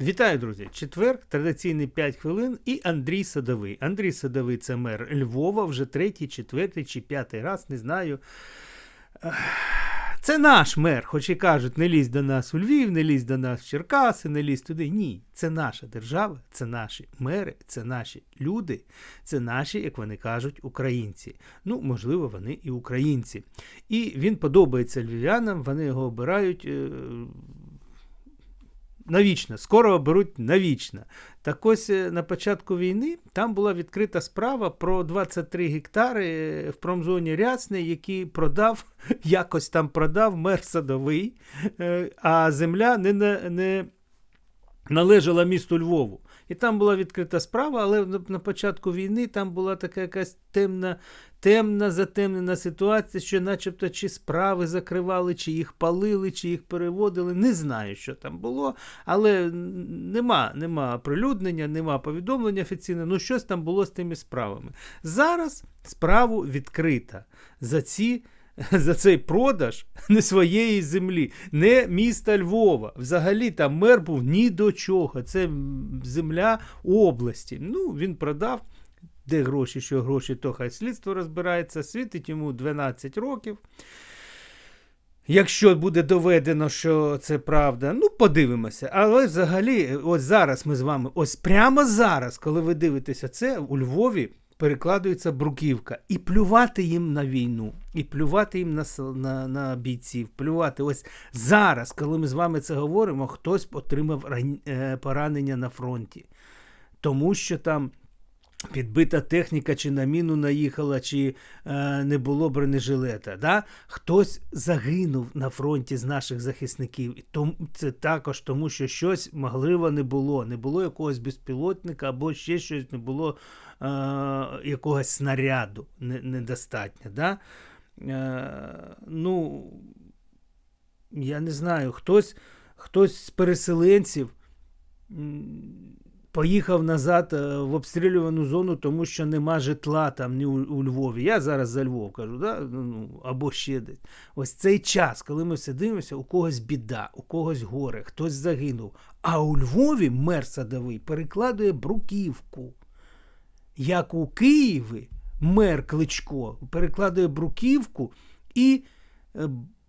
Вітаю, друзі! Четвер, традиційний 5 хвилин і Андрій Садовий. Андрій Садовий це мер Львова вже третій, четвертий чи п'ятий раз, не знаю. Це наш мер, хоч і кажуть, не лізь до нас у Львів, не лізь до нас в Черкаси, не лізь туди. Ні, це наша держава, це наші мери, це наші люди, це наші, як вони кажуть, українці. Ну, можливо, вони і українці. І він подобається львів'янам, вони його обирають. Навічно, скоро оберуть навічно. Так ось е, на початку війни там була відкрита справа про 23 гектари е, в промзоні Рясне, які продав, якось там продав мер садовий, е, а земля не, не належала місту Львову. І там була відкрита справа, але на, початку війни там була така якась темна, темна, затемнена ситуація, що начебто чи справи закривали, чи їх палили, чи їх переводили. Не знаю, що там було, але нема, нема оприлюднення, нема повідомлення офіційного, ну щось там було з тими справами. Зараз справу відкрита за ці. За цей продаж не своєї землі, не міста Львова. Взагалі там мер був ні до чого. Це земля області. Ну, він продав. Де гроші, що гроші, то хай слідство розбирається. Світить йому 12 років. Якщо буде доведено, що це правда, ну подивимося. Але взагалі, ось зараз ми з вами, ось прямо зараз, коли ви дивитеся це, у Львові перекладується бруківка. І плювати їм на війну, і плювати їм на, на, на бійців, плювати. Ось зараз, коли ми з вами це говоримо, хтось отримав е, поранення на фронті. Тому що там підбита техніка, чи на міну наїхала, чи е, не було бронежилета. Да? Хтось загинув на фронті з наших захисників. І тому це також тому, що щось можливо не було. Не було якогось безпілотника або ще щось, не було е, якогось снаряду не, недостатньо. Да? Е, ну, я не знаю, хтось, хтось з переселенців. Поїхав назад е, в обстрілювану зону, тому що нема житла там ні у, Львові. Я зараз за Львов кажу, да? ну, або ще десь. Ось цей час, коли ми все дивимося, у когось біда, у когось горе, хтось загинув. А у Львові мер садовий перекладує бруківку. Як у Києві мер Кличко перекладує бруківку і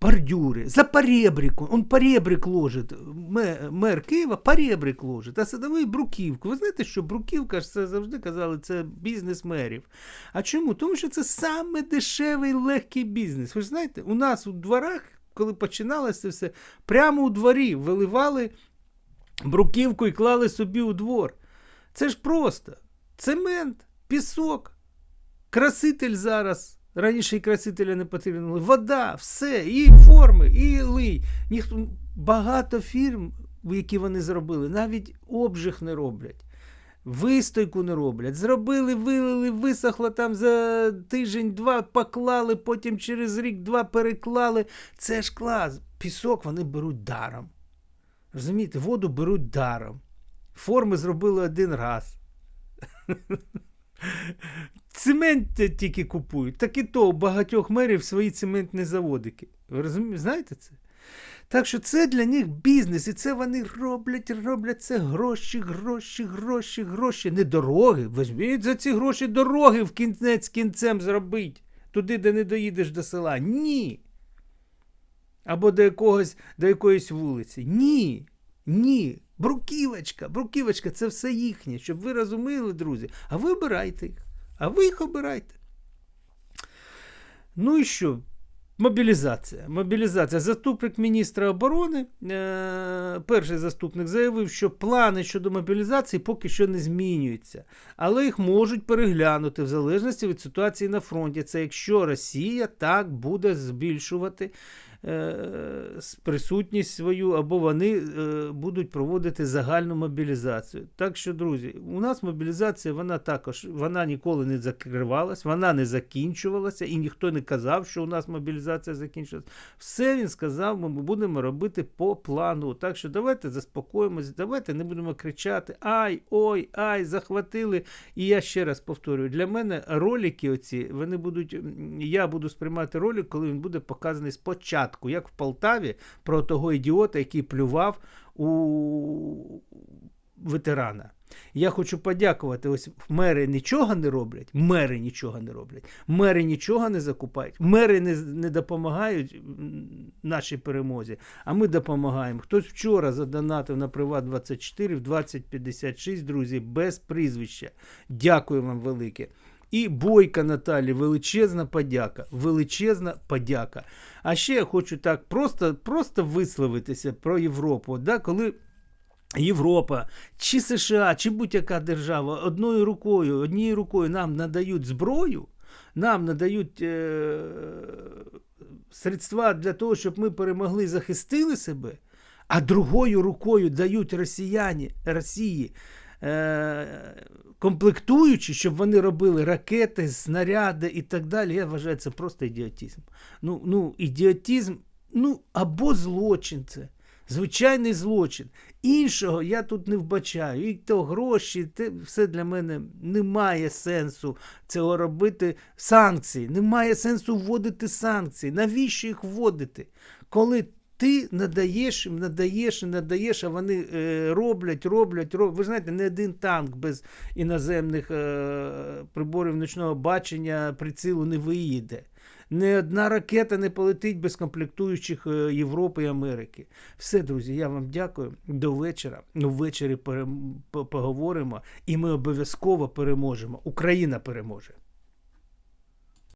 бордюри. За поребрику. Он поребрик ложить. Мер, мер Києва поребрик ложить, а садовий бруківку. Ви знаєте, що бруківка ж це завжди казали, це бізнес мерів. А чому? Тому що це саме дешевий легкий бізнес. Ви ж знаєте, у нас у дворах, коли починалося все, прямо у дворі виливали бруківку і клали собі у двор. Це ж просто цемент, пісок, краситель зараз. Раніше і красителя не потрібно. Вода, все, і форми, і лий. Ніхто багато фірм, які вони зробили, навіть обжиг не роблять. Вистойку не роблять. Зробили, вилили, висохло там за тиждень-два, поклали, потім через рік-два переклали. Це ж клас. Пісок вони беруть даром. Розумієте, воду беруть даром. Форми зробили один раз. Цемент тільки купують. Так і то у багатьох мерів свої цементні заводики. Ви розумієте, знаєте це? Так що це для них бізнес, і це вони роблять, роблять це гроші, гроші, гроші, гроші. Не дороги. Візьміть за ці гроші дороги в кінець кінцем зробить. Туди, де не доїдеш до села. Ні. Або до якогось, до якоїсь вулиці. Ні. Ні. Бруківочка, бруківочка, це все їхнє, щоб ви розуміли, друзі. А ви обирайте їх. А ви їх обирайте. Ну і що? Мобілізація. Мобілізація. Заступник міністра оборони, е- перший заступник заявив, що плани щодо мобілізації поки що не змінюються, але їх можуть переглянути в залежності від ситуації на фронті. Це якщо Росія так буде збільшувати присутність свою, або вони е- будуть проводити загальну мобілізацію. Так що, друзі, у нас мобілізація, вона також вона ніколи не закривалась, вона не закінчувалася, і ніхто не казав, що у нас мобілізація закінчилась. Все він сказав, ми будемо робити по плану. Так що давайте заспокоїмось, давайте не будемо кричати ай, ой, ай, захватили. І я ще раз повторюю, для мене ролики оці, вони будуть, я буду сприймати ролик, коли він буде показаний спочатку, як в Полтаві, про того ідіота, який плював у ветерана. Я хочу подякувати. Ось мери нічого не роблять, мери нічого не роблять, мери нічого не закупають, мери не, не допомагають нашій перемозі, а ми допомагаємо. Хтось вчора задонатив на Приват 24 в 2056, друзі, без прізвища. Дякую вам велике. І Бойка Наталі, величезна подяка, величезна подяка. А ще я хочу так просто, просто висловитися про Європу. Да, коли Європа, чи США, чи будь-яка держава одною рукою, однією рукою нам надають зброю, нам надають е- средства для того, щоб ми перемогли захистили себе, а другою рукою дають росіяні, Росії е- комплектуючі, щоб вони робили ракети, снаряди і так далі. Я вважаю, це просто ідіотизм. Ну, ну ідіотизм, ну або злочин це. Звичайний злочин. Іншого я тут не вбачаю. І то гроші, те все для мене немає сенсу цього робити. Санкції. Немає сенсу вводити санкції. Навіщо їх вводити? Коли ти надаєш їм, надаєш і надаєш, а вони е, роблять, роблять, роблять. Ви знаєте, не один танк без іноземних е, приборів ночного бачення прицілу не виїде. Не одна ракета не полетить без комплектуючих е, Європи і Америки. Все, друзі, я вам дякую. До вечора. Ну, ввечері поговоримо, і ми обов'язково переможемо. Україна переможе.